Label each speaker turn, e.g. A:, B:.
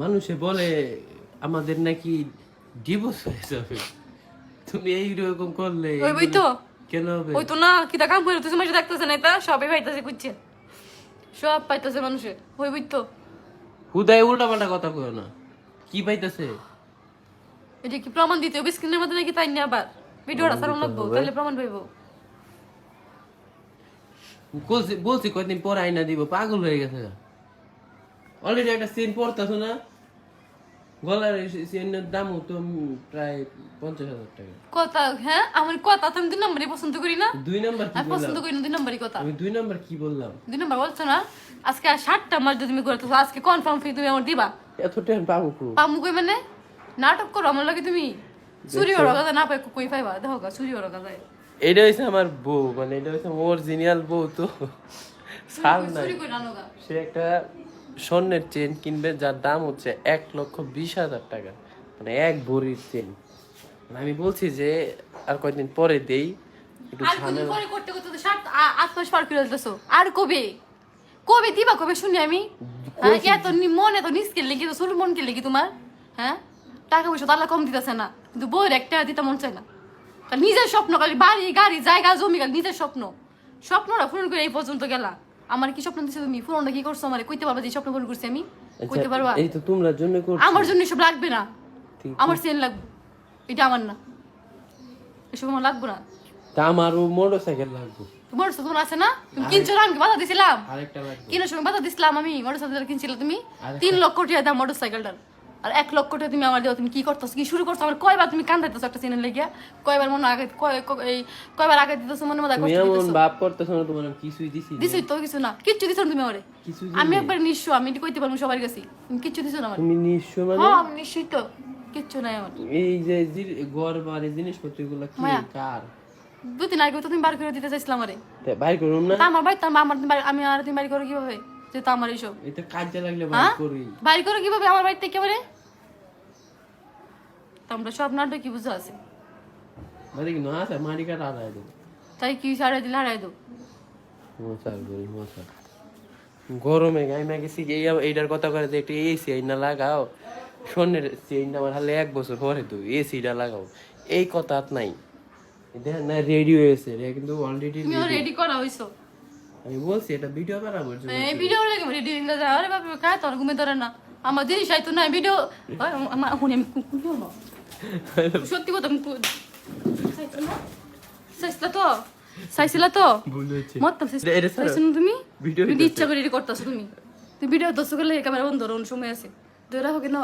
A: মানুষে বলে আমাদের নাকি ডিভোর্স হয়ে যাবে। তুমি এইরকম করলে
B: ওই বই তো।
A: কেন হবে?
B: ওই তো না কি তা কাম করে তুই মাসে দেখতেছে না এটা? সবই পাইতেছে কুচ্ছে সব পাইতেছে মানুষে। ওই বই তো।
A: হুদায় উল্টা পাল্টা কথা কয় না। কি পাইতেছে?
B: এটা কি প্রমাণ দিতে হবে? স্ক্রিনের মধ্যে নাকি তাই নিয়ে আবার? ভিডিওটা সারম লাগবো তাহলে প্রমাণ পাইবো।
A: বলছি কয়েকদিন পরে আইনা দিব পাগল হয়ে গেছে অলরেডি একটা চেন পড়তেছো না? গলার চেনের দামও তো প্রায় পঞ্চাশ হাজার টাকা।
B: কথা হ্যাঁ? আমার কথা তো আমি দুই নম্বরই পছন্দ করি না।
A: দুই নাম্বার কি
B: পছন্দ করি না দুই নম্বরই কথা।
A: আমি দুই নাম্বার কি বললাম?
B: দুই নম্বর বলছো না? আজকে আর ষাটটা মাস যদি তুমি করতেছো আজকে কনফার্ম ফি তুমি আমার দিবা।
A: এত টাইম পাবো
B: পামু কই মানে? নাটক করো আমার লাগে তুমি চুরি হওয়ার কথা না পাই কই পাইবা? দেখো চুরি হওয়ার কথা।
A: এটা হচ্ছে আমার বউ মানে এটা হচ্ছে অরিজিনাল বউ তো। সাল নাই। সে একটা স্বর্ণের চেন কিনবে যার দাম হচ্ছে এক লক্ষ বিশ হাজার টাকা। মানে এক ভরির চেন। আমি বলছি যে আর কয়েকদিন পরে দেই একটু
B: আর করতে করতে তো সাত আট মাস পার করে ফেলতেছো আর কবে? কবে দিবা? কবে শুনি আমি? হ্যাঁ, এত মন এত তো শুরু মন কে তোমার? হ্যাঁ? টাকা পয়সা কম দিতেছে না। কিন্তু বউয়ের একটা দিতে মন চায় না। নিজের স্বপ্ন খালি বাড়ি গাড়ি জায়গা জমি খালি নিজের স্বপ্ন। স্বপ্নটা পূরণ করে এই পর্যন্ত গেলা। আমার কি স্বপ্ন দিছো তুমি? পূরণটা কি করছ আমারে? কইতে পারবা যে স্বপ্ন পূরণ করছি আমি? কইতে পারবা?
A: এই তো তোমরা জন্য করছি।
B: আমার জন্য সব লাগবে না।
A: ঠিক।
B: আমার সেল লাগবে। এটা আমার না। এসব আমার লাগবে না।
A: তা আমারও মোটরসাইকেল লাগবে।
B: তোমার তোমার আছে না? তুমি কিনছো না? আমি বাধা দিছিলাম।
A: আরেকটা লাগবে।
B: কেনার সময় বাধা দিছিলাম আমি। মোটরসাইকেল কিনছিলাম তুমি? তিন লক্ষ টাকা দাম মোটরসাইকেলটার। আর এক লক্ষ টাকা তুমি আমার দেওয়া তুমি কি করতেছো? কি শুরু করছ? আমার কয়বার তুমি কান্দাইতেছো একটা সিনের লেগে কয়বার মনে আগে কয়- এই কয়বার আগে দিতেছো মনে
A: তুমি
B: কষ্ট দিতেছো?
A: ভাব করতেছো না তোমার কিছুই দিছি না।
B: দিছই তো কিছু না। কিচ্ছু দিছো না তুমি আমারে? আমি একবার নিঃস্ব আমি এটা কইতে পারব সবার কাছে। কিচ্ছু দিছো না আমার?
A: তুমি নিঃস্ব মানে?
B: হ্যাঁ আমি নিশ্চয়ই তো। কিচ্ছু নাই আমার।
A: এই যে ঘর বাড়ি জিনিসপত্রগুলো কি কার?
B: দুই দিন আগে তো তুমি বার করে দিতে চাইছিলাম আমারে।
A: তা বাইর করুন না?
B: তা আমার ভাই তার আমার আমি আর তুমি বাড়ি করো কীভাবে? যেহেতু আমার এইসব।
A: এটা কাজে লাগলে বাইর
B: হ্যাঁ?
A: করি।
B: বাড়ি করো কীভাবে? আমার বাড়িতে একেবারে তোমরা সব নাটক কি বুঝে আছে।
A: মানে কি না আছে মারি কাটা আড়াই দেবো
B: তাই কি সারাই দিলে হারাই দো?
A: মশার করি মশার গরমে গাই না গেছি এই এইটার কথা করে যে একটু এসি আইনা লাগাও। স্বর্ণের চেইনটা আমার হালে এক বছর পরে তো এসিটা লাগাও। এই কথা আর নাই। দেখেন না রেডি হয়েছে রে কিন্তু অলরেডি
B: তুমিও রেডি করা হইছো?
A: আমি বলছি এটা ভিডিও বানাবো।
B: এই ভিডিও লাগে রেডি হইলে যা আরে বাবা কায় তোর ঘুমে ধরে না। আমার জিনিস আইতো না ভিডিও আমি কুকুর না সত্যি কথা না? চাইছিলা তো? চাইছিলা তো?
A: মতাম।
B: চাইছো না তুমি?
A: ভিডিও
B: ইচ্ছা করে রেডি করতেছো তুমি। তুমি ভিডিও দর্শক ক্যামেরা বন্ধ রোন সময় আছে। ধরে হোক কেন?